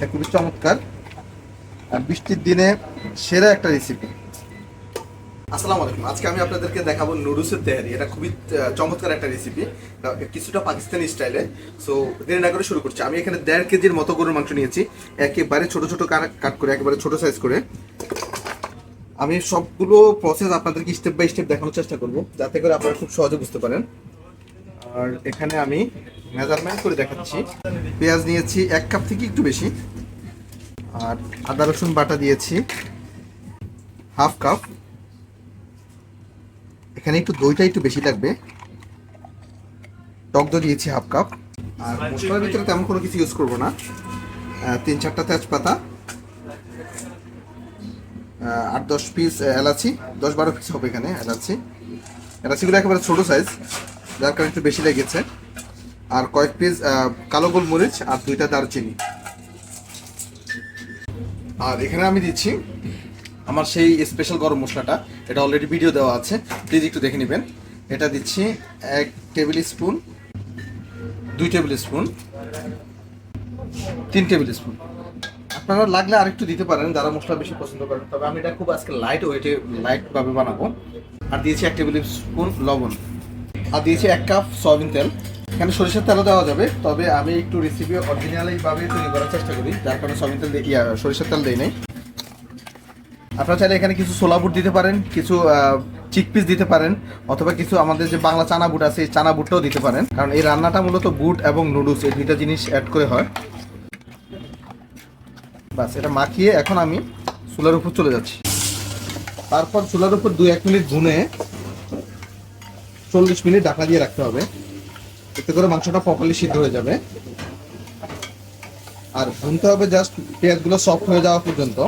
এটা খুবই চমৎকার। আর বৃষ্টির দিনে সেরা একটা রেসিপি আসসালামু আলাইকুম। আজকে আমি আপনাদেরকে দেখাবো নুডুসের তেহারি এটা খুবই চমৎকার একটা রেসিপি কিছুটা পাকিস্তানি স্টাইলে। সো দেরি না করে শুরু করছি। আমি এখানে দেড় কেজির মতো গরুর মাংস নিয়েছি। একেবারে ছোট ছোট কাট করে, একেবারে ছোট সাইজ করে। আমি সবগুলো প্রসেস আপনাদেরকে স্টেপ বাই স্টেপ দেখানোর চেষ্টা করব, যাতে করে আপনারা খুব সহজে বুঝতে পারেন। আর এখানে আমি মেজারমেন্ট করে দেখাচ্ছি। পেঁয়াজ নিয়েছি এক কাপ থেকে একটু বেশি। আর আদা, রসুন বাটা দিয়েছি হাফ কাপ। এখানে একটু দইটা একটু বেশি লাগবে। টক দই দিয়েছি হাফ কাপ। আর মশলার ভিতরে তেমন কোনো কিছু ইউজ করব না। তিন চারটা তেজপাতা। আট, দশ পিস এলাচি। দশ, বারো পিস হবে এখানে এলাচি। এলাচিগুলো একেবারে ছোটো সাইজ যার কারণে একটু বেশি লেগেছে। আর কয়েক পিস কালো গোলমরিচ আর দুইটা দারচিনি। আর এখানে আমি দিচ্ছি আমার সেই স্পেশাল গরম মশলাটা। এটা অলরেডি ভিডিও দেওয়া আছে। প্লিজ একটু দেখে নেবেন। এটা দিচ্ছি এক টেবিল স্পুন দুই টেবিল স্পুন তিন টেবিল স্পুন আপনারা লাগলে আরেকটু দিতে পারেন, যারা মশলা বেশি পছন্দ করেন। তবে আমি এটা খুব আজকে লাইট ওয়েটে লাইটভাবে বানাবো। আর দিয়েছি এক টেবিল স্পুন লবণ। আর দিয়েছি এক কাপ সয়াবিন তেল। এখানে সরিষার তেলও দেওয়া যাবে তবে আমি একটু রেসিপি অরিজিনালি ভাবে তৈরি করার চেষ্টা করি যার কারণে সয়াবিন তেল ইয়া, সরিষার তেল দেই নাই। আপনারা চাইলে এখানে কিছু ছোলা বুট দিতে পারেন কিছু চিকপিস দিতে পারেন অথবা কিছু আমাদের যে বাংলা চানা বুট আছে এই চানা বুটটাও দিতে পারেন। কারণ এই রান্নাটা মূলত বুট এবং নুডলস এই দুইটা জিনিস অ্যাড করে হয়। বাস এটা মাখিয়ে এখন আমি চুলার উপর চলে যাচ্ছি। তারপর চুলার উপর দু এক মিনিট ভুনে চল্লিশ মিনিট ঢাকা দিয়ে রাখতে হবে। এতে করে মাংসটা প্রপারলি সিদ্ধ হয়ে যাবে। আর ভুনতে হবে জাস্ট পেঁয়াজগুলো সফট হয়ে যাওয়া পর্যন্ত।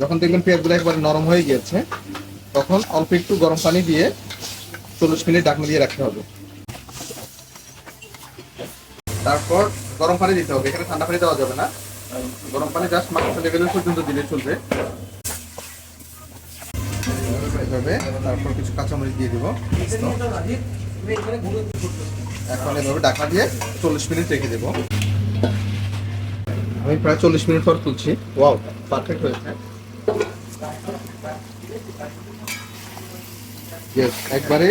যখন দেখবেন পেঁয়াজগুলো একবারে নরম হয়ে গিয়েছে, তখন অল্প একটু গরম পানি দিয়ে চল্লিশ মিনিট ঢাকনা দিয়ে রাখতে হবে। তারপর গরম পানি দিতে হবে। এখানে ঠান্ডা পানি দেওয়া যাবে না। গরম পানি জাস্ট মাংস লেভেলের পর্যন্ত দিলে চলবে। এভাবে তারপর কিছু কাঁচামরিচ দিয়ে দিব এখন এভাবে ঢাকনা দিয়ে চল্লিশ মিনিট রেখে দেবো। আমি প্রায় চল্লিশ মিনিট পর তুলছি। ওয়াও পারফেক্ট হয়েছে। একবারে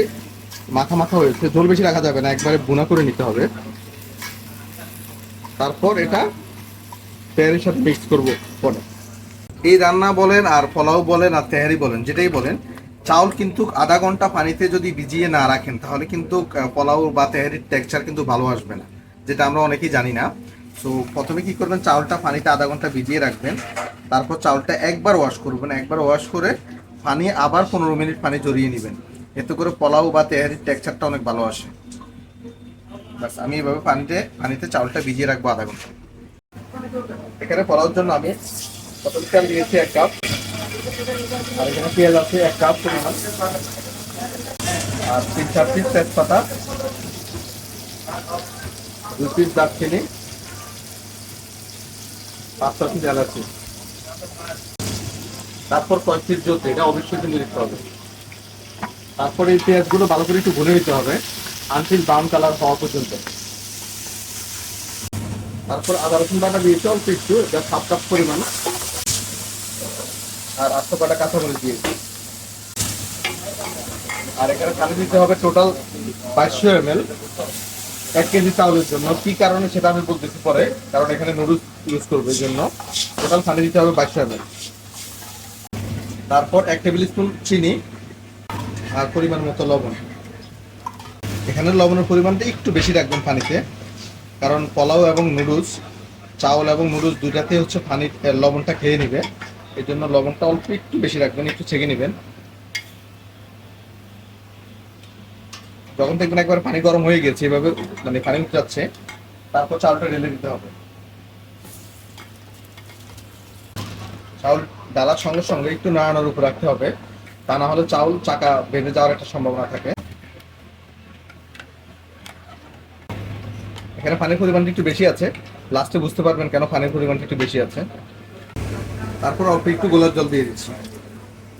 মাখা মাখা হয়েছে। ঝোল বেশি রাখা যাবে না, একবারে বুনা করে নিতে হবে। তারপর এটা তেহারির সাথে মিক্স করব। পরে এই রান্না বলেন আর পোলাও বলেন আর তেহারি বলেন, যেটাই বলেন চাউল কিন্তু আধা ঘণ্টা পানিতে যদি ভিজিয়ে না রাখেন, তাহলে কিন্তু পোলাও বা তেহারির টেক্সচার কিন্তু ভালো আসবে না, যেটা আমরা অনেকেই জানি না। সো প্রথমে কি করবেন, চাউলটা পানিতে আধা ঘণ্টা ভিজিয়ে রাখবেন, তারপর চাউলটা একবার ওয়াশ করবেন, একবার ওয়াশ করে পানি আবার পনেরো মিনিট পানি জড়িয়ে নেবেন। এতে করে পোলাও বা তেহারির টেক্সচারটা অনেক ভালো আসে। বাস আমি এভাবে পানিতে পানিতে চাউলটা ভিজিয়ে রাখব আধা ঘণ্টা। এখানে পোলাওর জন্য আমি পটল তেল দিয়েছি এক কাপ। আর এখানে পেঁয়াজ আছে এক কাপ পরিমাণ। আর তিন চার পিস তেজপাতা, দুই পিস দারচিনি, পাঁচ ছ পিস এলাচি। তারপর কয়েক পিস এটা অবশ্যই কিন্তু দিতে হবে। তারপরে এই পেঁয়াজগুলো ভালো করে একটু ভুনে নিতে হবে আনটিল ব্রাউন কালার হওয়া পর্যন্ত। তারপর আদা রসুন বাটা দিয়েছি, অল্প একটু, এটা সাত কাপ পরিমাণ। আর আস্ত কাটা কাঁচামরিচ দিয়েছি। আর এখানে পানি দিতে হবে টোটাল বাইশশো এম এল এক কেজি চাউলের জন্য। কি কারণে সেটা আমি বলতেছি পরে, কারণ এখানে নুডলস ইউজ করব এই জন্য। টোটাল পানি দিতে হবে বাইশশো এম এল তারপর এক টেবিল স্পুন চিনি আর পরিমাণ মতো লবণ। এখানে লবণের পরিমাণটা একটু বেশি রাখবেন পানিতে, কারণ পোলাও এবং নুডলস চাউল এবং নুডলস দুটাতে হচ্ছে পানি লবণটা খেয়ে নেবে। এই জন্য লবণটা অল্প একটু বেশি রাখবেন, একটু ছেঁকে নেবেন। যখন দেখবেন একবার পানি গরম হয়ে গেছে, এভাবে মানে পানি উঠে যাচ্ছে, তারপর চাউলটা ঢেলে দিতে হবে। চাউল ডালার সঙ্গে সঙ্গে একটু নাড়ানোর উপর রাখতে হবে, তা না হলে চাউল চাকা বেঁধে যাওয়ার একটা সম্ভাবনা থাকে। এখানে পানির পরিমাণটা একটু বেশি আছে, লাস্টে বুঝতে পারবেন কেন পানির পরিমাণটা একটু বেশি আছে। তারপর অল্প একটু গোলাপ জল দিয়ে দিচ্ছি।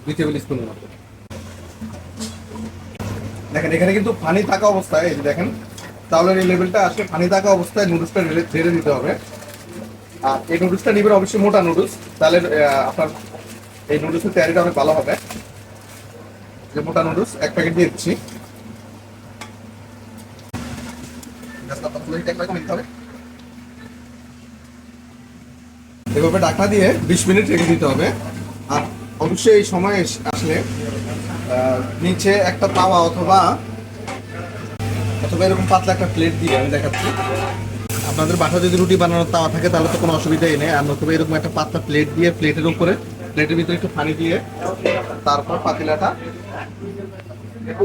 দুই টেবিল স্পুনের মতো। দেখেন, এখানে কিন্তু পানি থাকা অবস্থায়, এই দেখেন চাউলের এই লেভেলটা আসলে পানি থাকা অবস্থায় নুডলসটা ঢেলে দিতে হবে। আর এই নুডলসটা নেবেন অবশ্যই মোটা নুডলস তাহলে আপনার এই নুডলসের তৈরিটা অনেক ভালো হবে। যে মোটা নুডলস এক প্যাকেট দিয়ে দিচ্ছি। হবে। এভাবে ঢাকনা দিয়ে বিশ মিনিট রেখে দিতে হবে। আর অবশ্যই এই সময় আসলে নিচে একটা তাওয়া অথবা অথবা এরকম পাতলা একটা প্লেট দিয়ে আমি দেখাচ্ছি। আপনাদের বাসা যদি রুটি বানানোর তাওয়া থাকে, তাহলে তো কোনো অসুবিধাই নেই। আর নতুবা এরকম একটা পাতলা প্লেট দিয়ে প্লেটের উপরে প্লেটের ভিতরে একটু পানি দিয়ে তারপর পাতিলাটা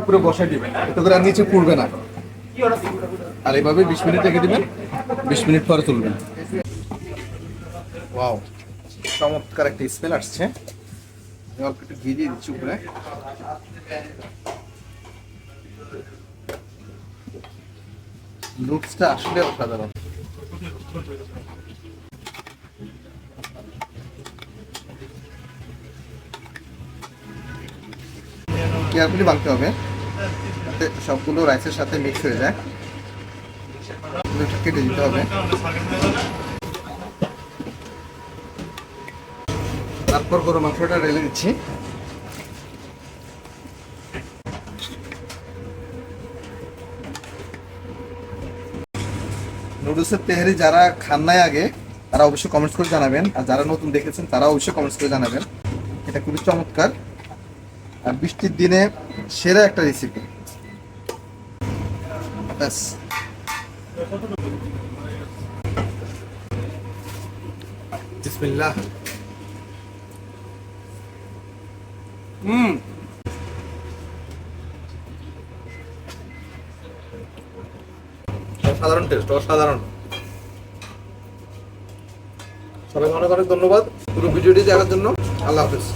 উপরে বসাই দিবেন। এতে করে আর নিচে পুড়বে না। আর এইভাবে বিশ মিনিট রেখে দিবেন। বিশ মিনিট পরে তুলবেন। ওয়াও চমৎকার একটা স্মেল আসছে। অল্প একটু ঘি দিয়ে দিচ্ছি উপরে। লুকসটা আসলে অসাধারণ। কেয়ারফুলি বাঁধতে হবে। যাতে সবগুলো রাইসের সাথে মিক্স হয়ে যায়। কেটে দিতে হবে। তারপর গরু মাংসটা ঢেলে দিচ্ছি। নুডলসের তেহারি যারা খান নাই আগে, তারা অবশ্যই কমেন্টস করে জানাবেন। আর যারা নতুন দেখেছেন তারা অবশ্যই কমেন্টস করে জানাবেন। এটা খুবই চমৎকার। আর বৃষ্টির দিনে সেরা একটা রেসিপি ব্যাস। বিসমিল্লাহ। হুম। অসাধারণ টেস্ট অসাধারণ। সবাই মনে অনেক ধন্যবাদ। পুরো ভিডিওটি দেখার জন্য আল্লাহ হাফিজ।